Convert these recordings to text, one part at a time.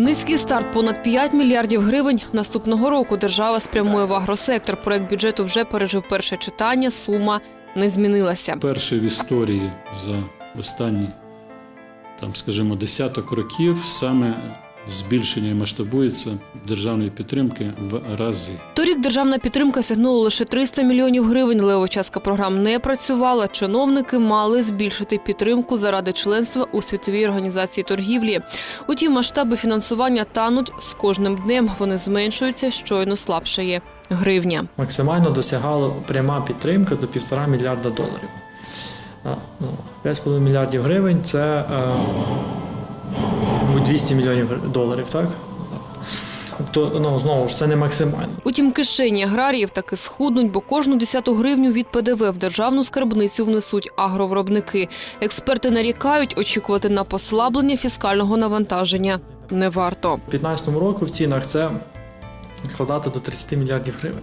Низький старт понад 5 мільярдів гривень. Наступного року держава спрямує в агросектор. Проект бюджету вже пережив перше читання. Сума не змінилася. Перше в історії за останні, там, скажімо, десяток років саме збільшення і масштабується державної підтримки в рази. Торік державна підтримка сягнула лише 300 мільйонів гривень. Лева частка програм не працювала. Чиновники мали збільшити підтримку заради членства у світовій організації торгівлі. Утім, масштаби фінансування тануть з кожним днем. Вони зменшуються, щойно слабшає гривня. максимально досягала пряма підтримка до 1,5 мільярда доларів. А, ну, 5,5 мільярдів гривень це ну, 200 мільйонів доларів, так? Тобто, ну, знову ж, це не максимально. Утім, кишені аграріїв таки схуднуть, бо кожну десяту гривню від ПДВ в державну скарбницю внесуть агровиробники. Експерти нарікають, очікувати на послаблення фіскального навантаження не варто. У 2015 році в цінах це складати до 30 мільярдів гривень.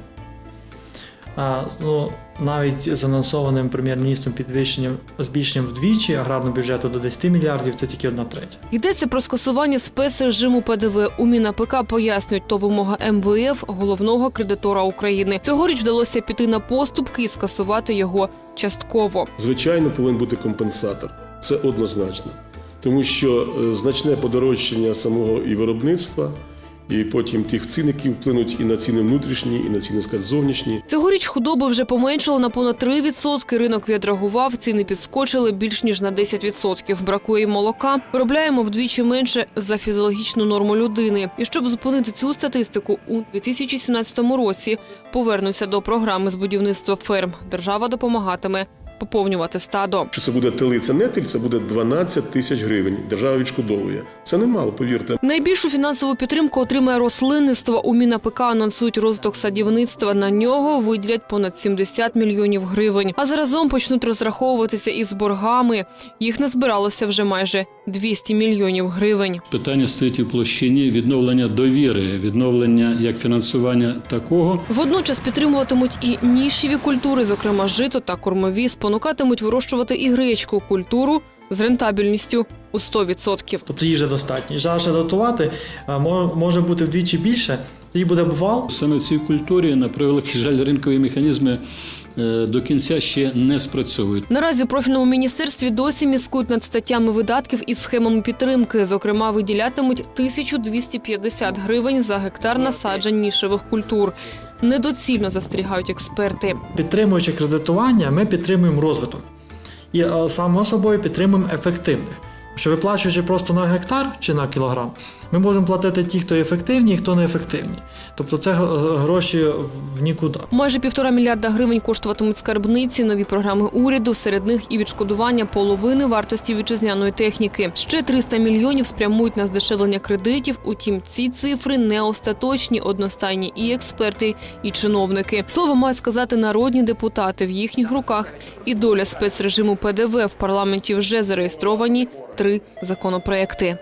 А, ну, навіть з анонсованим прем'єр-міністром підвищенням збільшенням вдвічі аграрного бюджету до 10 мільярдів це тільки одна третя. Йдеться про скасування спецрежиму ПДВ. У МінАПК пояснюють, то вимога МВФ головного кредитора України. Цьогоріч вдалося піти на поступки і скасувати його частково. Звичайно, повинен бути компенсатор. Це однозначно. Тому що е, значне подорожчання самого і виробництва, і потім тих цін, які вплинуть і на ціни внутрішні, і на ціни сказати, зовнішні. Цьогоріч худоби вже поменшало на понад 3%. Ринок відреагував, ціни підскочили більш ніж на 10%. Бракує й молока. Виробляємо вдвічі менше за фізіологічну норму людини. І щоб зупинити цю статистику, у 2017 році повернуться до програми з будівництва ферм. Держава допомагатиме поповнювати стадо. Що це буде тили, це не тиль, це буде 12 тисяч гривень. Держава відшкодовує. Це немало, повірте. Найбільшу фінансову підтримку отримає рослинництво. У МінАПК анонсують розвиток садівництва. На нього виділять понад 70 мільйонів гривень. А заразом почнуть розраховуватися із боргами. Їх назбиралося вже майже 200 мільйонів гривень. Питання стоїть у площині відновлення довіри, відновлення як фінансування такого, Водночас підтримуватимуть і нішеві культури, зокрема жито та кормові, спонукатимуть вирощувати і гречку культуру з рентабельністю у 100%. Тобто їжі достатньо. І ще дотувати а, мо- може бути вдвічі більше, тоді буде обвал. Саме в цій культурі, на превеликий жаль, ринкові механізми е, до кінця ще не спрацьовують. Наразі у профільному міністерстві досі міскують над статтями видатків і схемами підтримки. Зокрема, виділятимуть 1250 гривень за гектар насаджень нішевих культур. Недоцільно застерігають експерти. Підтримуючи кредитування, ми підтримуємо розвиток. І е, само собою підтримуємо ефективних. Що виплачуючи просто на гектар чи на кілограм, ми можемо платити ті, хто ефективні і хто неефективні. Тобто це е, гроші в нікуди. Майже півтора мільярда гривень коштуватимуть скарбниці, нові програми уряду. Серед них і відшкодування половини вартості вітчизняної техніки. Ще 300 мільйонів спрямують на здешевлення кредитів. Утім, ці цифри не остаточні, одностайні і експерти, і чиновники. Слово мають сказати народні депутати. В їхніх руках і доля спецрежиму ПДВ в парламенті вже зареєстровані три законопроекти.